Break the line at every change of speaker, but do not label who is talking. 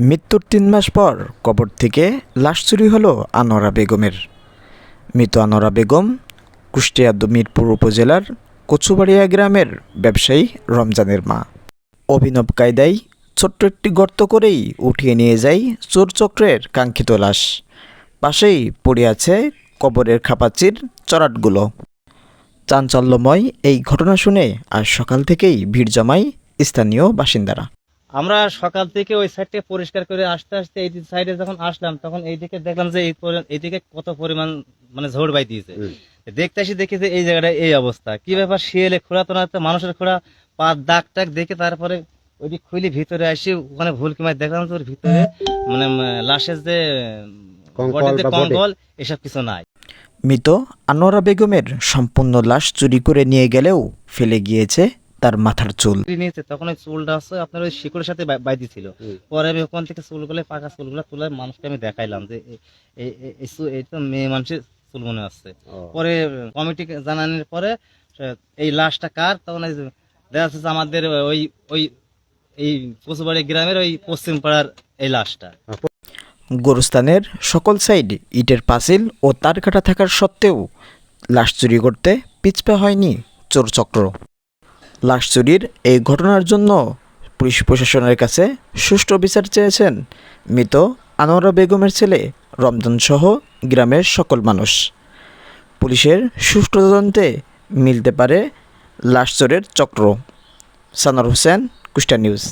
মৃত্যুর তিন মাস পর কবর থেকে লাশ চুরি হলো আনোয়ারা বেগমের। মৃত আনোয়ারা বেগম কুষ্টিয়া মিরপুর উপজেলার কচুবাড়িয়া গ্রামের ব্যবসায়ী রমজানের মা। অভিনব কায়দায় ছোট্ট একটি গর্ত করেই উঠিয়ে নিয়ে যায় চোর চক্রের কাঙ্ক্ষিত লাশ। পাশেই পড়ে আছে কবরের খাপাচির চরাটগুলো। চাঞ্চল্যময় এই ঘটনা শুনে আজ সকাল থেকেই ভিড় জমায় স্থানীয় বাসিন্দারা।
আমরা সকাল থেকে ওই সাইডটা পরিষ্কার করে আসতে আসতে এই সাইডে যখন আসলাম তখন এইদিকে দেখলাম যে এই পরি- এইদিকে কত পরিমাণ মানে ঝোড় বাই দিয়েছে। দেখতে আসি দেখি যে এই জায়গাটা এই অবস্থা। কি ব্যাপার শিয়ালে খোঁড়া তো না তো মানুষের খোঁড়া। পা দাগ টাক দেখে তারপরে ওইটি খুলি ভিতরে আসি ওখানে ভুল কিমাই দেখলাম তোর ভিতরে মানে লাশের যে?
কঙ্কল
এসব কিছু নাই।
মৃত আনোয়ারা বেগমের সম্পূর্ণ লাশ চুরি করে নিয়ে গেলেও ফেলে গিয়েছে তার মাথার চুল।
নিয়েছে তখন ওই চুলটা আছে আপনার ওই শিকড়ের সাথে বাই- বাইদি ছিল। পরে আমি ওখান থেকে চুলগুলো পাকা চুলগুলো তুলে মানুষকে আমি দেখাইলাম যে এই তো মেয়ে মানুষের চুল মনে আসছে পরে কমিটিকে জানানোর পরে এই লাশটা কার? তখন দেখা যাচ্ছে যে আমাদের ওই ওই এই পশুবাড়ি গ্রামের ওই পশ্চিম পাড়ার এই লাশটা।
গোরস্থানের সকল সাইড ইটের পাঁচিল ও তার কাটা থাকার সত্ত্বেও লাশ চুরি করতে পিছপা হয়নি চোর চক্র লাশ চুরির এই ঘটনার জন্য পুলিশ প্রশাসনের কাছে সুষ্ঠু বিচার চেয়েছেন মৃত আনোয়ারা বেগমের ছেলে রমজান সহ গ্রামের সকল মানুষ। পুলিশের সুষ্ঠু তদন্তে মিলতে পারে লাশ চোরের চক্র। সানোয়ার হোসেন কুষ্টা নিউজ।